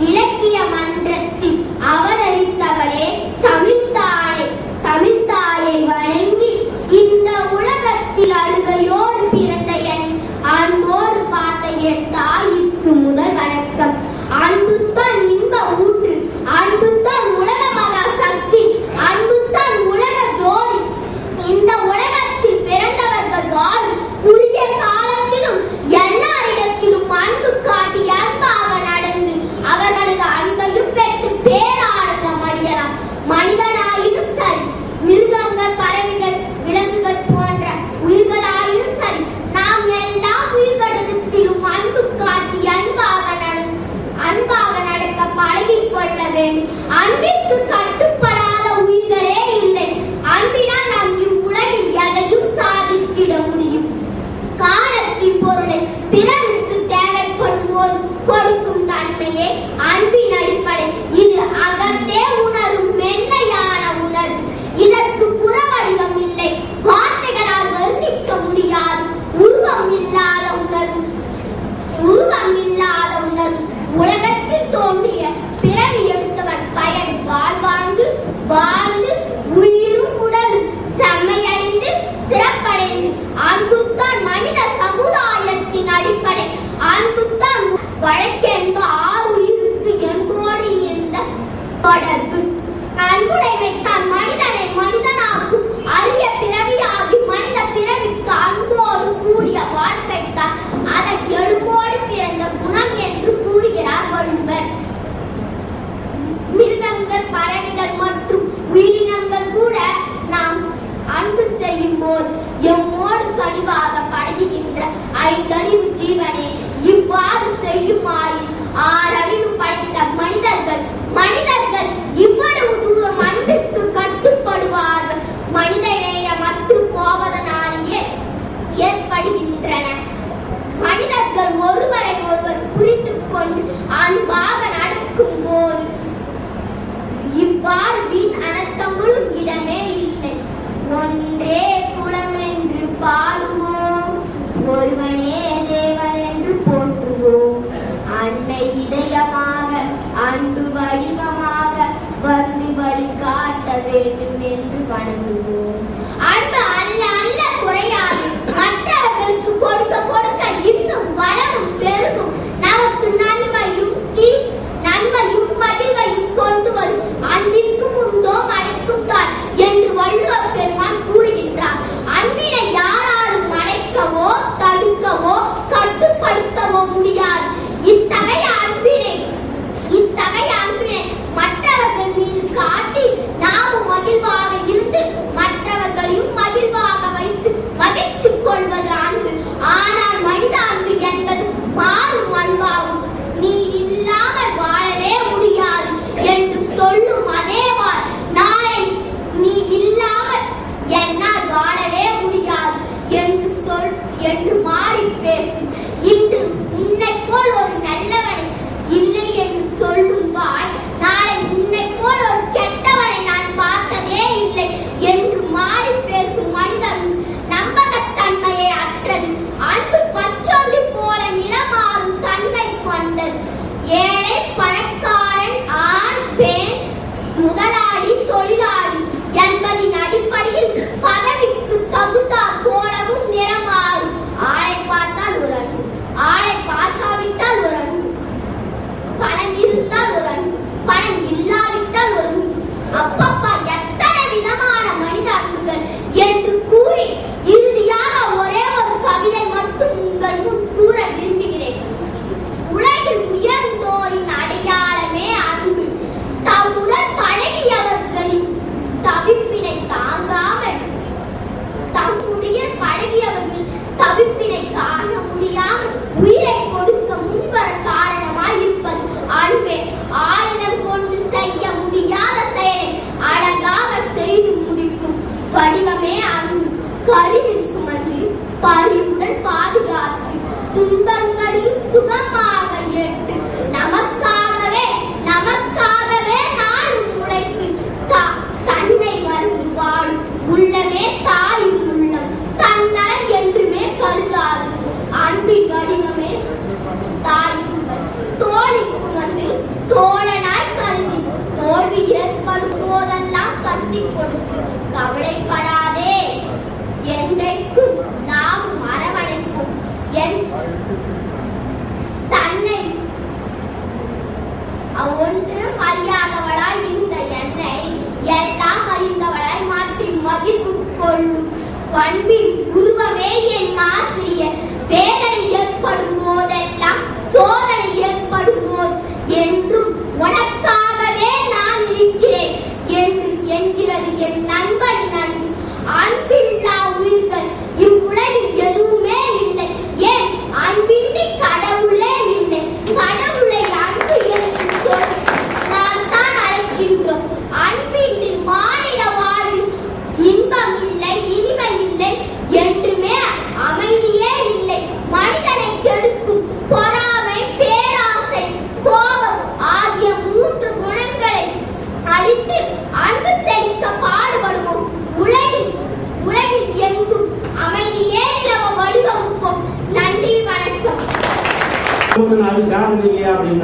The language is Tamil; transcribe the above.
Dile அன்பாக நடக்கும் போது இவ்வாறு வீண் அனர்த்தங்களும் இடமே இல்லை. ஒன்றே குலமென்று பாடுவோம் ஒருவனே தேவன் என்று போற்றுவோம். அன்னை இதயமாக அன்பு வடிவமாக வந்து வழி காட்ட வேண்டும் என்று வணங்குவோம். Yeah. தன்னை ஒன்று அறியாதவளாய் இருந்த என்னை எல்லாம் அறிந்தவளாய் மாற்றி மகிழ்வு கொள்ளும் பண்பின் உருவமே என் ஆசை இல்லை என்றுமே அமைதியே இல்லை. மனிதனை கெடுக்கும் பொறாமை பேராசை கோபம் ஆகிய மூன்று குணங்களை அழித்து அன்பு செழிக்க பாடுபடுவோம். உலகில் உலகில் எங்கும் அமைதியே நிலவ வழிவகுப்போம் நன்றி வணக்கம். அது இல்லையா அப்படின்னு